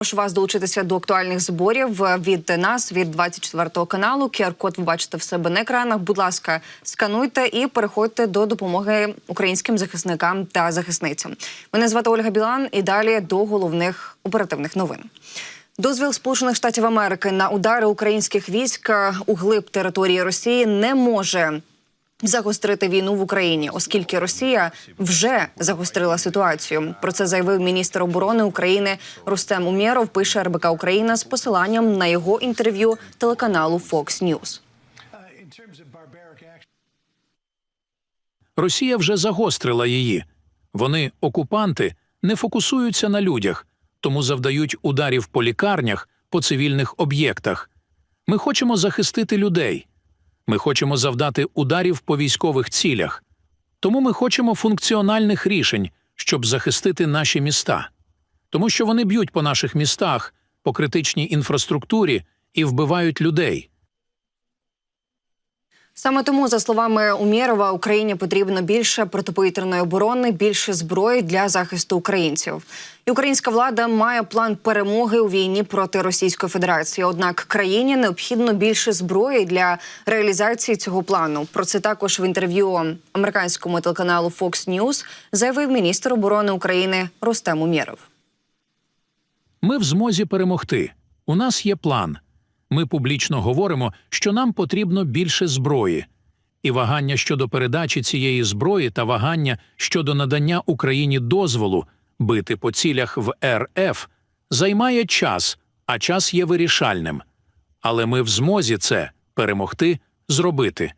Прошу вас долучитися до актуальних зборів від нас від 24 каналу. QR-код ви бачите в себе на екранах. Будь ласка, скануйте і переходьте до допомоги українським захисникам та захисницям. Мене звати Ольга Білан. І далі до головних оперативних новин. Дозвіл Сполучених Штатів Америки на удари українських військ у глиб території Росії не може загострити війну в Україні, оскільки Росія вже загострила ситуацію. Про це заявив міністр оборони України Рустем Умєров. Пише РБК Україна з посиланням на його інтерв'ю телеканалу Fox News. Росія вже загострила її. Вони, окупанти, не фокусуються на людях, тому завдають ударів по лікарнях, по цивільних об'єктах. Ми хочемо захистити людей. Ми хочемо завдати ударів по військових цілях. Тому ми хочемо функціональних рішень, щоб захистити наші міста. Тому що вони б'ють по наших містах, по критичній інфраструктурі і вбивають людей. Саме тому, за словами Умєрова, Україні потрібно більше протиповітряної оборони, більше зброї для захисту українців. І українська влада має план перемоги у війні проти Російської Федерації. Однак країні необхідно більше зброї для реалізації цього плану. Про це також в інтерв'ю американському телеканалу Fox News заявив міністр оборони України Рустем Умєров. Ми в змозі перемогти. У нас є план. Ми публічно говоримо, що нам потрібно більше зброї. І вагання щодо передачі цієї зброї та вагання щодо надання Україні дозволу бити по цілях в РФ займає час, а час є вирішальним. Але ми в змозі це перемогти, зробити.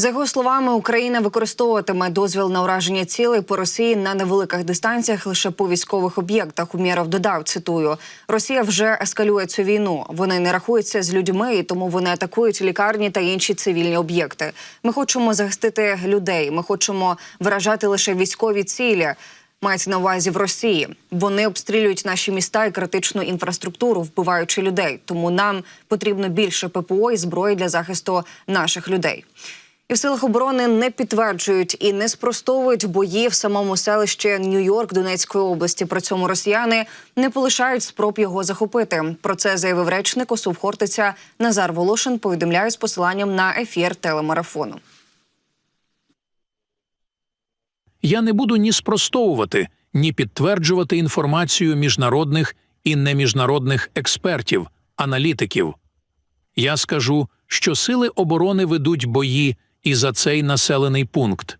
За його словами, Україна використовуватиме дозвіл на ураження цілей по Росії на невеликих дистанціях лише по військових об'єктах. Умєров додав цитую: Росія вже ескалює цю війну. Вони не рахуються з людьми, і тому вони атакують лікарні та інші цивільні об'єкти. Ми хочемо захистити людей. Ми хочемо виражати лише військові цілі. Мається на увазі в Росії. Вони обстрілюють наші міста і критичну інфраструктуру, вбиваючи людей. Тому нам потрібно більше ППО і зброї для захисту наших людей. І в силах оборони не підтверджують і не спростовують бої в самому селищі Нью-Йорк Донецької області. При цьому росіяни не полишають спроб його захопити. Про це заявив речник ОСУВ Хортиця Назар Волошин. Повідомляє з посиланням на ефір телемарафону. Я не буду ні спростовувати, ні підтверджувати інформацію міжнародних і неміжнародних експертів, аналітиків. Я скажу, що сили оборони ведуть бої і за цей населений пункт.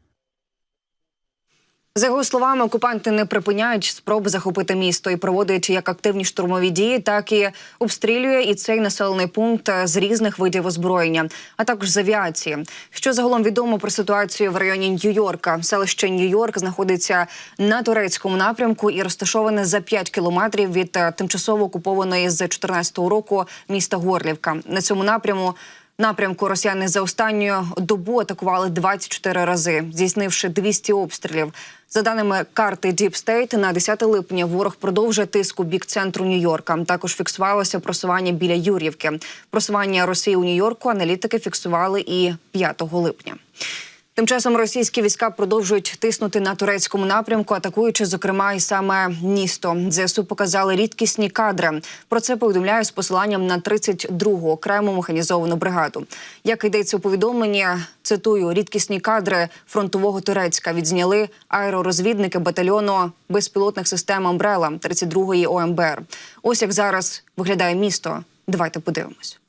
За його словами, окупанти не припиняють спроб захопити місто і проводять як активні штурмові дії, так і обстрілює і цей населений пункт з різних видів озброєння, а також з авіації. Що загалом відомо про ситуацію в районі Нью-Йорка? Селище Нью-Йорк знаходиться на турецькому напрямку і розташоване за 5 кілометрів від е, тимчасово окупованої з 2014 року міста Горлівка. На цьому напряму Напрямку росіяни за останню добу атакували 24 рази, здійснивши 200 обстрілів. За даними карти Deep State, на 10 липня ворог продовжує тиск у бік центру Нью-Йорка. Також фіксувалося просування біля Юр'ївки. Просування Росії у Нью-Йорку аналітики фіксували і 5 липня. Тим часом російські війська продовжують тиснути на турецькому напрямку, атакуючи, зокрема, і саме місто. ЗСУ показали рідкісні кадри. Про це повідомляю з посиланням на 32-гу окрему механізовану бригаду. Як йдеться у повідомленні, цитую рідкісні кадри фронтового Турецька відзняли аеророзвідники батальйону безпілотних систем Амбрела 32-ї ОМБР. Ось як зараз виглядає місто. Давайте подивимось.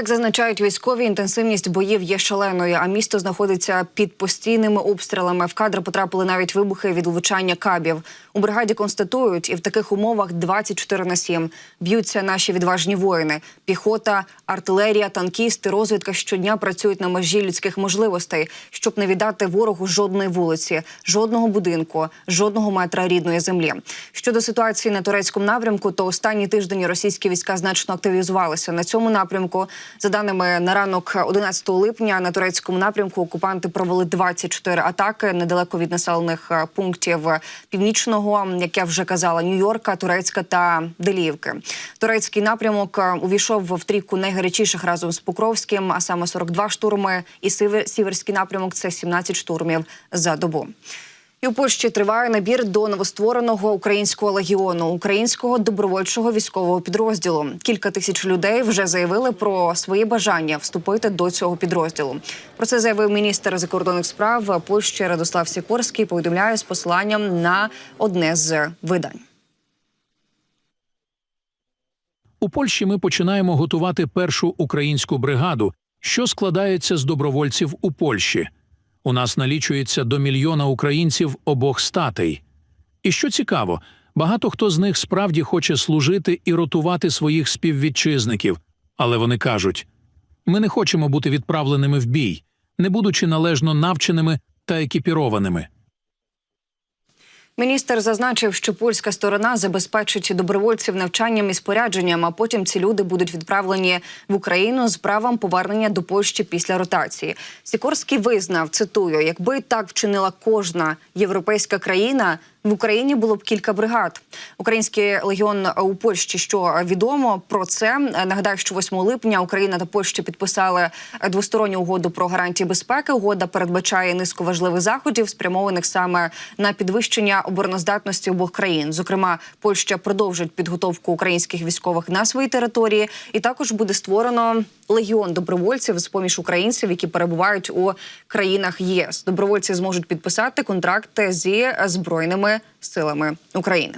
Як зазначають військові, інтенсивність боїв є шаленою, а місто знаходиться під постійними обстрілами. В кадр потрапили навіть вибухи від влучання кабів. У бригаді констатують, і в таких умовах 24 на 7 б'ються наші відважні воїни. Піхота, артилерія, танкісти, розвідка щодня працюють на межі людських можливостей, щоб не віддати ворогу жодної вулиці, жодного будинку, жодного метра рідної землі. Щодо ситуації на турецькому напрямку, то останні тиждень російські війська значно активізувалися на цьому напрямку. За даними на ранок 11 липня, на турецькому напрямку окупанти провели 24 атаки недалеко від населених е, пунктів північного, як я вже казала, Нью-Йорка, Турецька та Деліївки. Турецький напрямок е, увійшов в трійку найгарячіших разом з Покровським, а саме 42 штурми, і Сіверський напрямок це 17 штурмів за добу. І у Польщі триває набір до новоствореного українського легіону, українського добровольчого військового підрозділу. Кілька тисяч людей вже заявили про своє бажання вступити до цього підрозділу. Про це заявив міністр закордонних справ Польщі Радослав Сікорський. Повідомляє з посиланням на одне з видань. У Польщі ми починаємо готувати першу українську бригаду, що складається з добровольців у Польщі. У нас налічується до мільйона українців обох статей. І що цікаво, багато хто з них справді хоче служити і ротувати своїх співвітчизників, але вони кажуть: ми не хочемо бути відправленими в бій, не будучи належно навченими та екіпірованими. Міністр зазначив, що польська сторона забезпечить добровольців навчанням і спорядженням, а потім ці люди будуть відправлені в Україну з правом повернення до Польщі після ротації. Сікорський визнав, цитую, якби так вчинила кожна європейська країна. В Україні було б кілька бригад. Український легіон у Польщі, що відомо про це. Нагадаю, що 8 липня Україна та Польща підписали двосторонню угоду про гарантії безпеки. Угода передбачає низку важливих заходів, спрямованих саме на підвищення обороноздатності обох країн. Зокрема, Польща продовжить підготовку українських військових на своїй території, і також буде створено легіон добровольців з поміж українців, які перебувають у країнах ЄС. Добровольці зможуть підписати контракти зі збройними силами України.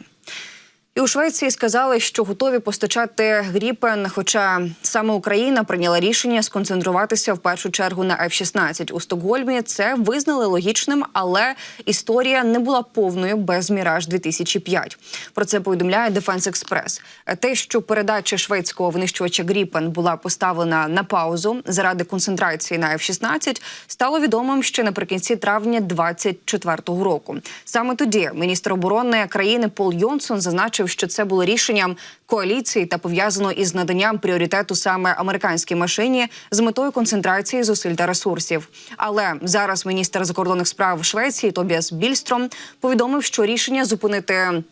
І у Швеції сказали, що готові постачати гріпен. Хоча саме Україна прийняла рішення сконцентруватися в першу чергу на F-16. у Стокгольмі. Це визнали логічним, але історія не була повною без міраж 2005 Про це повідомляє Defense Express. Те, що передача шведського винищувача Гріпен була поставлена на паузу заради концентрації на F-16, стало відомим ще наприкінці травня 2024 року. Саме тоді міністр оборони країни Пол Йонсон зазначив, що це було рішенням коаліції та пов'язано із наданням пріоритету саме американській машині з метою концентрації зусиль та ресурсів. Але зараз міністр закордонних справ Швеції Тобіас Більстром повідомив, що рішення зупинити.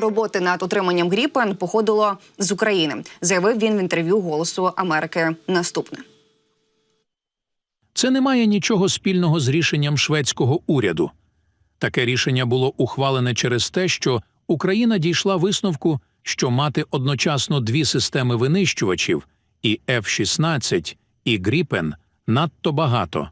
Роботи над отриманням Гріпен походило з України, заявив він в інтерв'ю Голосу Америки. Наступне. Це не має нічого спільного з рішенням шведського уряду. Таке рішення було ухвалене через те, що Україна дійшла висновку, що мати одночасно дві системи винищувачів і F-16, і Гріпен надто багато.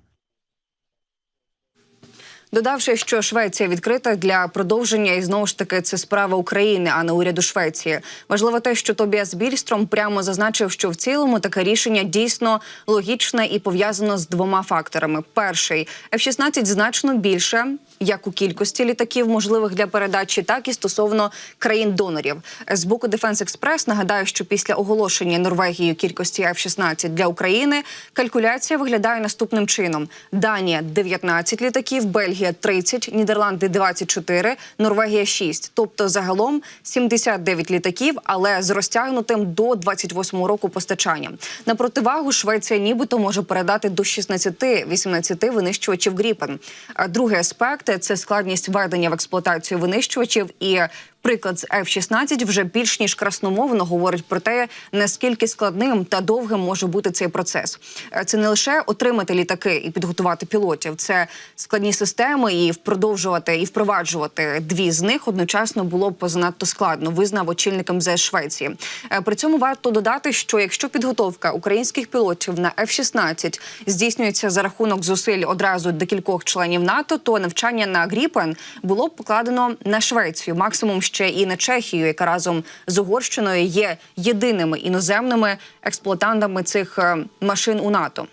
Додавши, що Швеція відкрита для продовження, і знову ж таки це справа України, а не уряду Швеції. Важливо те, що Тобіас Більстром прямо зазначив, що в цілому таке рішення дійсно логічне і пов'язано з двома факторами: перший F-16 значно більше. Як у кількості літаків, можливих для передачі, так і стосовно країн-донорів з боку Defense Express нагадаю, що після оголошення Норвегією кількості F-16 для України калькуляція виглядає наступним чином: Данія 19 літаків, Бельгія 30, Нідерланди 24, Норвегія 6. Тобто загалом 79 літаків, але з розтягнутим до 28 року постачання. На противагу Швеція нібито може передати до 16-18 винищувачів Гріпен. А Другий аспект це складність введення в експлуатацію винищувачів і. Приклад з F-16 вже більш ніж красномовно говорить про те, наскільки складним та довгим може бути цей процес. Е, Це не лише отримати літаки і підготувати пілотів, це складні системи, і продовжувати і впроваджувати дві з них одночасно було б занадто складно. Визнав очільник МЗС Швеції. Е, При цьому варто додати, що якщо підготовка українських пілотів на F-16 здійснюється за рахунок зусиль одразу декількох членів НАТО, то навчання на Гріпен було б покладено на Швецію, максимум ще і на Чехію, яка разом з Угорщиною є єдиними іноземними експлуатантами цих е, машин у НАТО.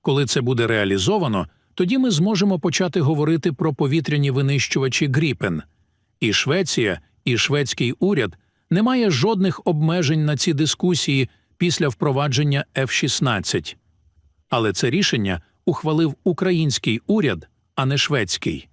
Коли це буде реалізовано, тоді ми зможемо почати говорити про повітряні винищувачі Гріпен. І Швеція, і шведський уряд не має жодних обмежень на ці дискусії після впровадження F-16. Але це рішення ухвалив український уряд, а не шведський.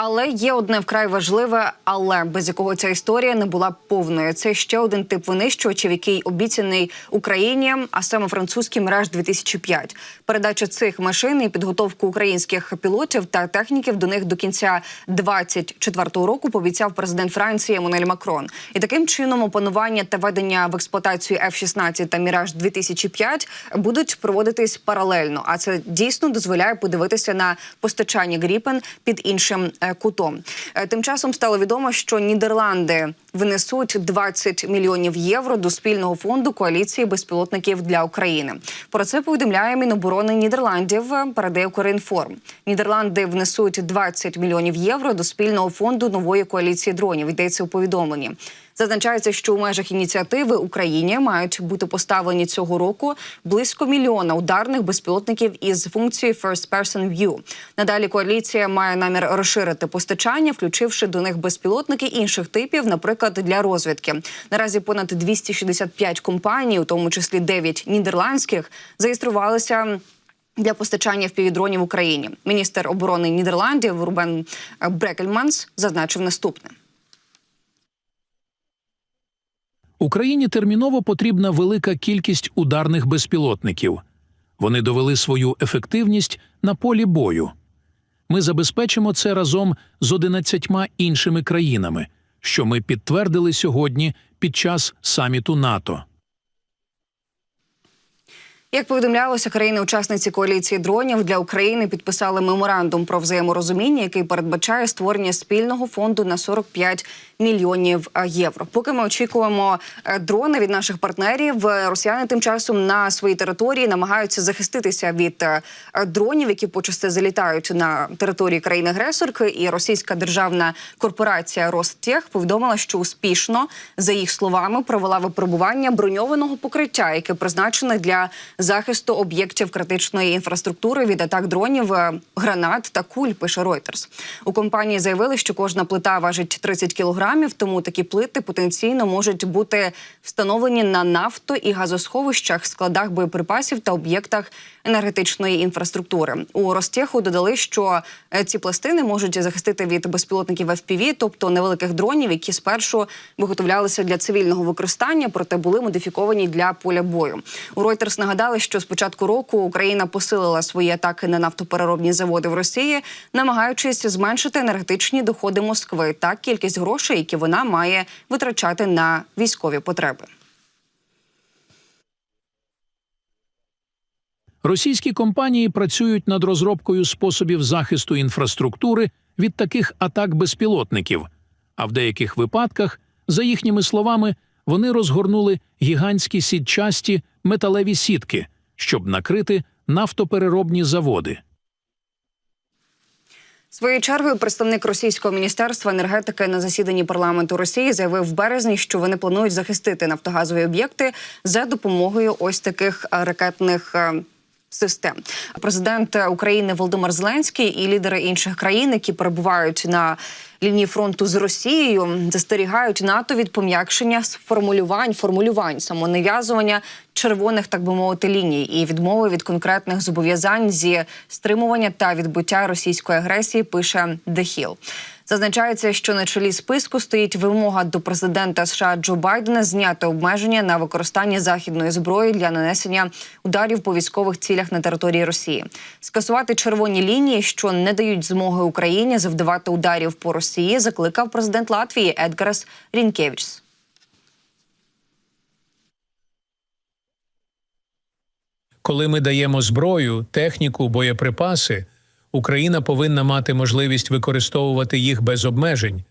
Але є одне вкрай важливе, але без якого ця історія не була повною. Це ще один тип винищувачів, який обіцяний Україні, а саме французький мереж 2005 Передача цих машин і підготовку українських пілотів та техніків до них до кінця 24-го року пообіцяв президент Франції Еммануель Макрон. І таким чином опанування та ведення в експлуатацію F-16 та Міраж 2005 будуть проводитись паралельно. А це дійсно дозволяє подивитися на постачання Гріпен під іншим е, кутом. Е, Тим часом стало відомо, що Нідерланди винесуть 20 мільйонів євро до спільного фонду коаліції безпілотників для України. Про це повідомляє Міноборони Нідерландів. Передає Укрінформ. Нідерланди внесуть 20 мільйонів євро до спільного фонду нової коаліції дронів. Йдеться у повідомленні. Зазначається, що у межах ініціативи Україні мають бути поставлені цього року близько мільйона ударних безпілотників із функцією First Person View. Надалі коаліція має намір розширити постачання, включивши до них безпілотники інших типів, наприклад, для розвідки. Наразі понад 265 компаній, у тому числі 9 нідерландських, зареєструвалися. Для постачання впівдронів в Україні міністр оборони Нідерландів Рубен Брекельманс зазначив наступне. Україні терміново потрібна велика кількість ударних безпілотників. Вони довели свою ефективність на полі бою. Ми забезпечимо це разом з 11 іншими країнами, що ми підтвердили сьогодні під час саміту НАТО. Як повідомлялося, країни-учасниці коаліції дронів для України підписали меморандум про взаєморозуміння, який передбачає створення спільного фонду на 45 мільйонів е, євро. Поки ми очікуємо е, дрони від наших партнерів, е, росіяни тим часом на своїй території намагаються захиститися від дронів, які почасти залітають на території країни-агресорки. І російська державна корпорація Ростех повідомила, що успішно за їх словами провела випробування броньованого покриття, яке призначене для захисту об'єктів критичної інфраструктури від атак дронів, гранат та куль. Пише Reuters. У компанії заявили, що кожна плита важить 30 кілограмів, тому такі плити потенційно можуть бути встановлені на нафто і газосховищах, складах боєприпасів та об'єктах енергетичної інфраструктури. У Ростеху додали, що е, ці пластини можуть захистити від безпілотників FPV, тобто невеликих дронів, які спершу виготовлялися для цивільного використання, проте були модифіковані для поля бою. У Reuters нагадали, що з початку року Україна посилила свої атаки на нафтопереробні заводи в Росії, намагаючись зменшити енергетичні доходи Москви та кількість грошей, які вона має витрачати на військові потреби. Російські компанії працюють над розробкою способів захисту інфраструктури від таких атак безпілотників, а в деяких випадках, за їхніми словами, вони розгорнули гігантські сітчасті металеві сітки, щоб накрити нафтопереробні заводи. Своєю чергою представник російського міністерства енергетики на засіданні парламенту Росії заявив в березні, що вони планують захистити нафтогазові об'єкти за допомогою ось таких е, ракетних. Систем президент України Володимир Зеленський і лідери інших країн, які перебувають на лінії фронту з Росією, застерігають НАТО від пом'якшення формулювань, формулювань самонав'язування червоних, так би мовити, ліній і відмови від конкретних зобов'язань зі стримування та відбуття російської агресії. Пише The Hill. Зазначається, що на чолі списку стоїть вимога до президента США Джо Байдена зняти обмеження на використання західної зброї для нанесення ударів по військових цілях на території Росії, скасувати червоні лінії, що не дають змоги Україні завдавати ударів по Росії, закликав президент Латвії Едгарас Рінкевичс. Коли ми даємо зброю, техніку, боєприпаси, Україна повинна мати можливість використовувати їх без обмежень.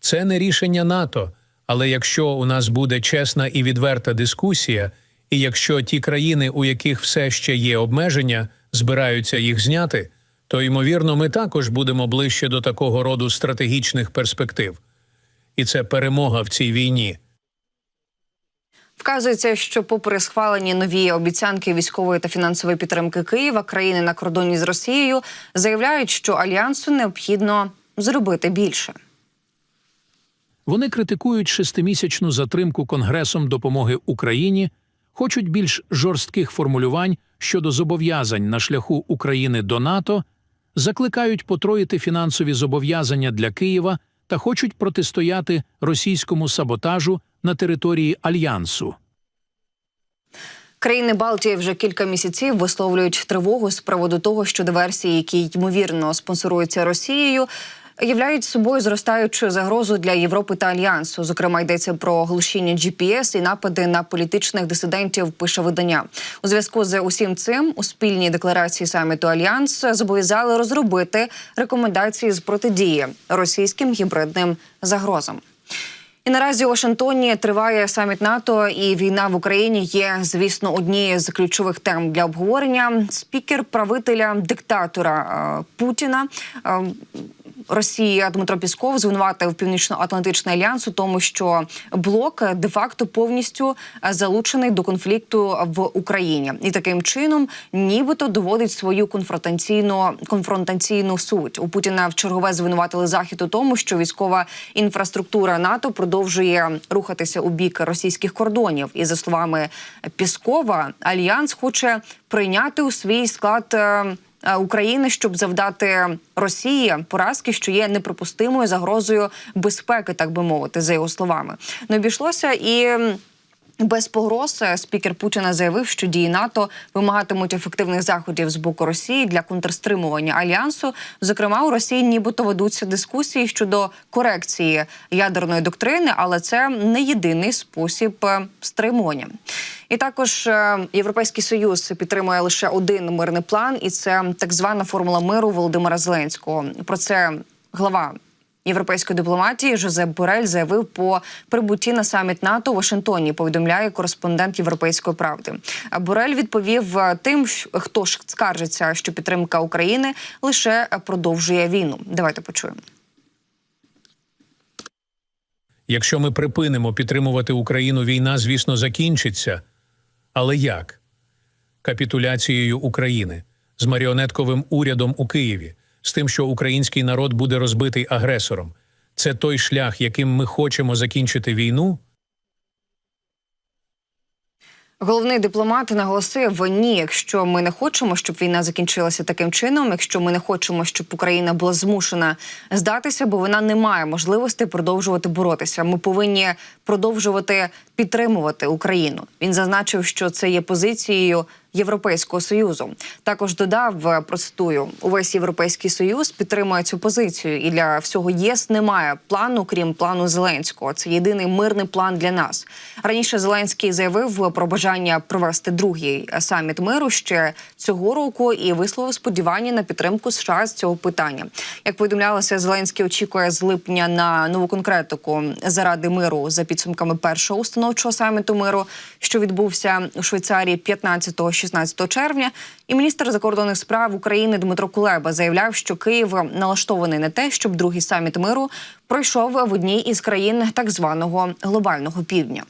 Це не рішення НАТО, але якщо у нас буде чесна і відверта дискусія, і якщо ті країни, у яких все ще є обмеження, збираються їх зняти, то ймовірно, ми також будемо ближче до такого роду стратегічних перспектив. І це перемога в цій війні. Вказується, що, попри схвалені нові обіцянки військової та фінансової підтримки Києва, країни на кордоні з Росією заявляють, що альянсу необхідно зробити більше. Вони критикують шестимісячну затримку Конгресом допомоги Україні, хочуть більш жорстких формулювань щодо зобов'язань на шляху України до НАТО, закликають потроїти фінансові зобов'язання для Києва та хочуть протистояти російському саботажу на території альянсу. Країни Балтії вже кілька місяців висловлюють тривогу з приводу того, що диверсії, які ймовірно спонсоруються Росією, являють собою зростаючу загрозу для Європи та альянсу. Зокрема, йдеться про глушіння GPS і напади на політичних дисидентів. Пише видання у зв'язку з усім цим у спільній декларації саміту Альянс зобов'язали розробити рекомендації з протидії російським гібридним загрозам. І наразі у Вашингтоні триває саміт НАТО, і війна в Україні є, звісно, однією з ключових тем для обговорення. Спікер правителя диктатора е, Путіна. Е, Росії Дмитро Пісков звинуватив Північно-Атлантичний альянс у тому, що блок де-факто повністю е, залучений до конфлікту в Україні, і таким чином, нібито доводить свою конфронтаційну конфронтаційну суть. У Путіна в чергове звинуватили захід у тому, що військова інфраструктура НАТО продовжує рухатися у бік російських кордонів. І за словами Піскова, альянс хоче прийняти у свій склад. Е, України, щоб завдати Росії поразки, що є неприпустимою загрозою безпеки, так би мовити, за його словами. Не обійшлося і. Без погроз е, спікер Путіна заявив, що дії НАТО вимагатимуть ефективних заходів з боку Росії для контрстримування альянсу. Зокрема, у Росії нібито ведуться дискусії щодо корекції ядерної доктрини, але це не єдиний спосіб е, стримування. І також е, Європейський Союз підтримує лише один мирний план, і це так звана формула миру Володимира Зеленського. Про це глава європейської дипломатії Жозеп Борель заявив по прибутті на саміт НАТО у Вашингтоні. Повідомляє кореспондент Європейської правди. Борель відповів е, тим, хто ж скаржиться, що підтримка України лише продовжує війну. Давайте почуємо. Якщо ми припинимо підтримувати Україну, війна, звісно, закінчиться. Але як? Капітуляцією України з маріонетковим урядом у Києві, з тим, що український народ буде розбитий агресором. Це той шлях, яким ми хочемо закінчити війну. Головний дипломат наголосив: ні, якщо ми не хочемо, щоб війна закінчилася таким чином, якщо ми не хочемо, щоб Україна була змушена здатися, бо вона не має можливості продовжувати боротися. Ми повинні продовжувати підтримувати Україну. Він зазначив, що це є позицією Європейського союзу. Також додав е, процитую: увесь європейський союз підтримує цю позицію, і для всього ЄС немає плану, крім плану Зеленського. Це єдиний мирний план для нас. Раніше Зеленський заявив про бажання провести другий е, саміт миру ще цього року і висловив сподівання на підтримку США з цього питання. Як повідомлялося, Зеленський очікує з липня на нову конкретику заради миру за підсумками першого установчого саміту миру, що відбувся у Швейцарії 15-16 червня. І міністр закордонних справ України Дмитро Кулеба заявляв, що Київ налаштований на те, щоб другий саміт миру пройшов в одній із країн так званого глобального півдня.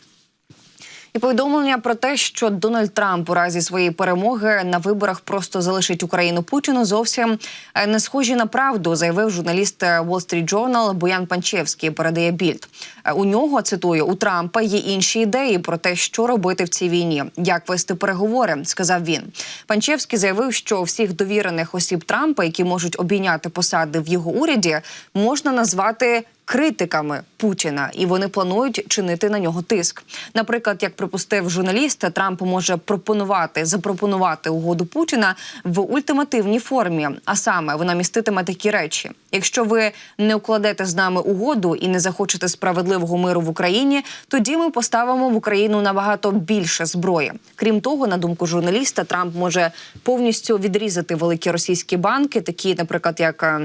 І повідомлення про те, що Дональд Трамп у разі своєї перемоги на виборах просто залишить Україну Путіну, зовсім е, не схожі на правду, заявив журналіст е, Wall Street Journal Боян Панчевський. Передає більд. Е, У нього цитую у Трампа є інші ідеї про те, що робити в цій війні, як вести переговори. Сказав він. Панчевський заявив, що всіх довірених осіб Трампа, які можуть обійняти посади в його уряді, можна назвати критиками Путіна, і вони планують чинити на нього тиск. Наприклад, як припустив журналіст, Трамп може пропонувати запропонувати угоду Путіна в ультимативній формі. А саме вона міститиме такі речі: якщо ви не укладете з нами угоду і не захочете справедливого миру в Україні, тоді ми поставимо в Україну набагато більше зброї. Крім того, на думку журналіста, Трамп може повністю відрізати великі російські банки, такі, наприклад, як.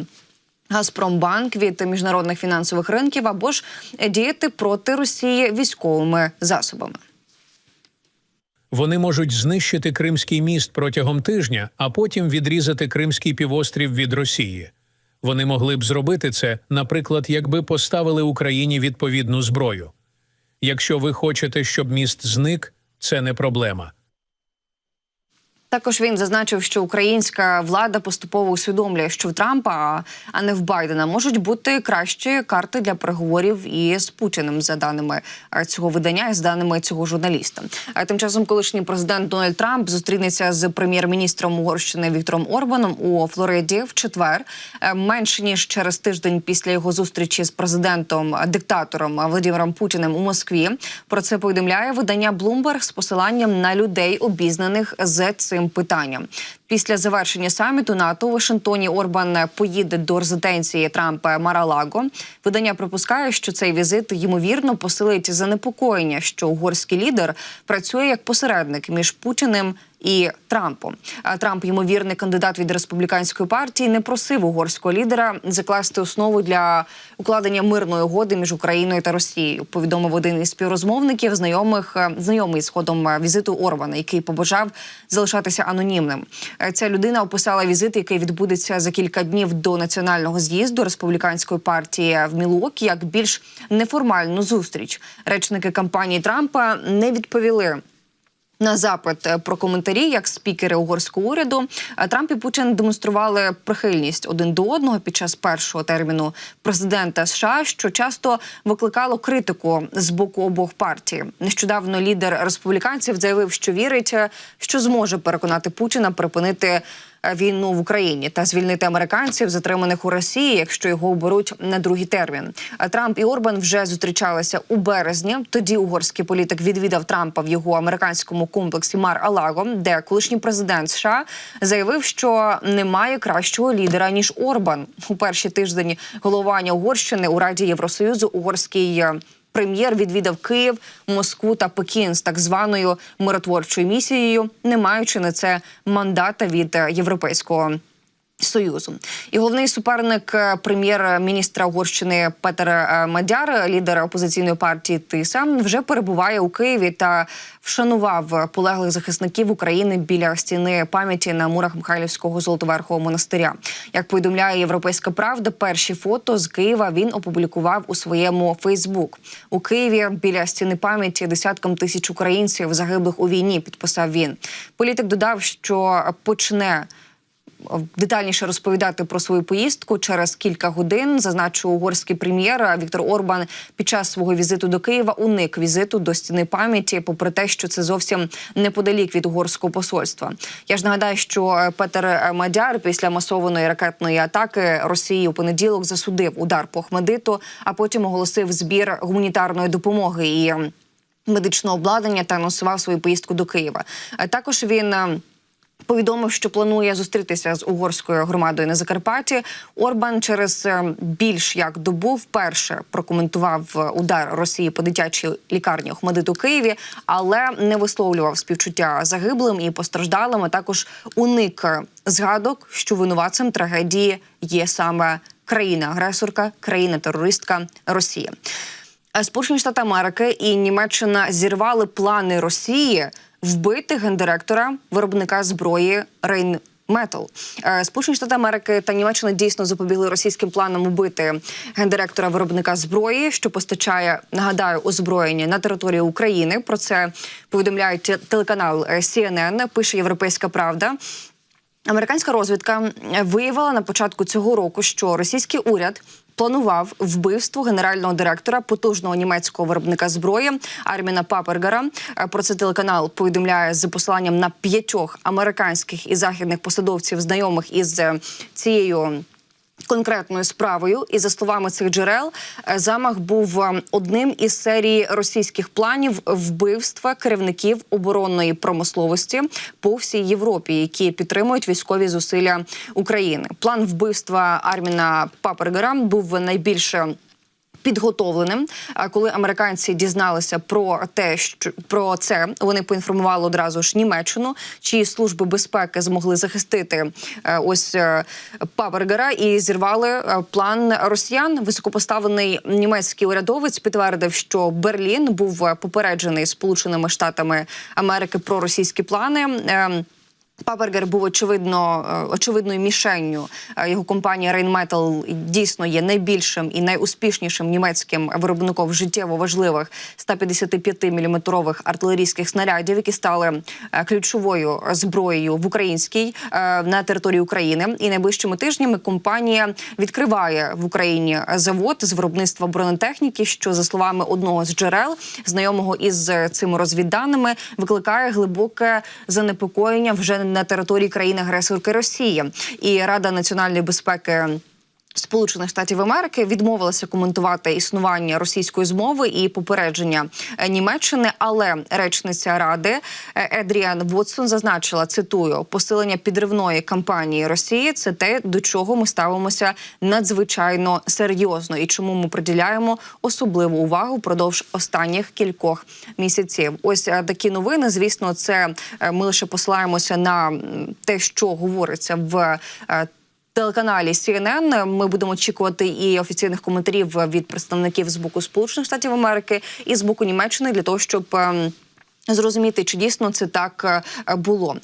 Газпромбанк від міжнародних фінансових ринків або ж діяти проти Росії військовими засобами. Вони можуть знищити Кримський міст протягом тижня, а потім відрізати Кримський півострів від Росії. Вони могли б зробити це, наприклад, якби поставили Україні відповідну зброю. Якщо ви хочете, щоб міст зник, це не проблема. Також він зазначив, що українська влада поступово усвідомлює, що в Трампа, а не в Байдена, можуть бути кращі карти для переговорів із Путіним, за даними е, цього видання і з даними цього журналіста. А тим часом, колишній президент Дональд Трамп зустрінеться з прем'єр-міністром Угорщини Віктором Орбаном у Флориді в четвер, е, менш ніж через тиждень після його зустрічі з президентом е, диктатором Владимиром Путіним у Москві. Про це повідомляє видання Bloomberg з посиланням на людей, обізнаних з цим питанням. Після завершення саміту НАТО у Вашингтоні Орбан поїде до резиденції Трампа Маралаго. Видання припускає, що цей візит ймовірно посилить занепокоєння, що угорський лідер працює як посередник між Путіним і Трампом. А Трамп, ймовірний кандидат від республіканської партії, не просив угорського лідера закласти основу для укладення мирної угоди між Україною та Росією. Повідомив один із співрозмовників, знайомих е, знайомий з ходом е, візиту Орбана, який побажав залишатися анонімним. Е, Ця людина описала візит, який відбудеться за кілька днів до національного з'їзду республіканської партії в Мілуокі, як більш неформальну зустріч. Речники кампанії Трампа не відповіли. На запит е, про коментарі, як спікери угорського уряду, е, Трамп і Путін демонстрували прихильність один до одного під час першого терміну президента США, що часто викликало критику з боку обох партій. Нещодавно лідер республіканців заявив, що вірить, е, що зможе переконати Путіна припинити війну в Україні та звільнити американців, затриманих у Росії, якщо його оберуть на другий термін. А Трамп і Орбан вже зустрічалися у березні. Тоді угорський політик відвідав Трампа в його американському комплексі Мар Алаго, де колишній президент США заявив, що немає кращого лідера ніж Орбан. У перші тиждень головування Угорщини у Раді Євросоюзу угорський. Прем'єр відвідав Київ, Москву та Пекін з так званою миротворчою місією, не маючи на це мандата від е, європейського. Союзу і головний суперник е, прем'єр-міністра Угорщини Петер е, Мадяр, лідер опозиційної партії Тиса, вже перебуває у Києві та вшанував полеглих захисників України біля стіни пам'яті на мурах Михайлівського золотоверхового монастиря. Як повідомляє Європейська Правда, перші фото з Києва він опублікував у своєму Фейсбук. У Києві біля стіни пам'яті десяткам тисяч українців загиблих у війні. Підписав він. Політик додав, що почне детальніше розповідати про свою поїздку через кілька годин. Зазначу угорський прем'єр Віктор Орбан під час свого візиту до Києва уник візиту до стіни пам'яті, попри те, що це зовсім неподалік від угорського посольства. Я ж нагадаю, що е, Петер Мадяр після масованої ракетної атаки Росії у понеділок засудив удар по Хмедиту, а потім оголосив збір гуманітарної допомоги і медичного обладнання та анонсував свою поїздку до Києва. Е, Також він. Повідомив, що планує зустрітися з угорською громадою на Закарпатті. Орбан через е, більш як добу вперше прокоментував е, удар Росії по дитячій лікарні Охмадит у Києві, але не висловлював співчуття загиблим і постраждалим. а Також уник е, згадок, що винуватцем трагедії є саме країна-агресорка, країна-терористка Росія. Сполучені Штати Америки і Німеччина зірвали плани Росії вбити гендиректора виробника зброї Рейн. Метал Сполучені Штати Америки та Німеччина дійсно запобігли російським планам убити гендиректора виробника зброї, що постачає, нагадаю, озброєння на території України. Про це повідомляють телеканал е, CNN, Пише Європейська Правда. Американська розвідка виявила на початку цього року, що російський уряд планував вбивство генерального директора потужного німецького виробника зброї Арміна Папергера. Е, Про це телеканал повідомляє з посиланням на п'ятьох американських і західних посадовців, знайомих із е, цією конкретною справою. І за словами цих джерел, е, замах був е, одним із серії російських планів вбивства керівників оборонної промисловості по всій Європі, які підтримують військові зусилля України. План вбивства Арміна Папергера був найбільше Підготовленим, А коли американці дізналися про те, що про це вони поінформували одразу ж Німеччину, чиї служби безпеки змогли захистити е, ось е, Папергера і зірвали е, план росіян. Високопоставлений німецький урядовець підтвердив, що Берлін був попереджений Сполученими Штатами Америки про російські плани. Папергер був очевидно е, очевидною мішенню. Е, Його компанія Rheinmetall дійсно є найбільшим і найуспішнішим німецьким виробником життєво важливих 155-мм артилерійських снарядів, які стали е, ключовою зброєю в українській на території України. І найближчими тижнями компанія відкриває в Україні завод з виробництва бронетехніки, що за словами одного з джерел, знайомого із цими розвідданими, викликає глибоке занепокоєння вже на території країни-агресорки Росії. І Рада національної безпеки. Сполучених Штатів Америки відмовилася коментувати існування російської змови і попередження е, Німеччини, але речниця ради е, Едріан Вотсон зазначила цитую посилення підривної кампанії Росії. Це те, до чого ми ставимося надзвичайно серйозно, і чому ми приділяємо особливу увагу впродовж останніх кількох місяців. Ось е, такі новини. Звісно, це ми лише посилаємося на те, що говориться в. Телеканалі CNN ми будемо очікувати і офіційних коментарів від представників з боку Сполучених Штатів Америки і з боку Німеччини для того, щоб ем, зрозуміти, чи дійсно це так е, було.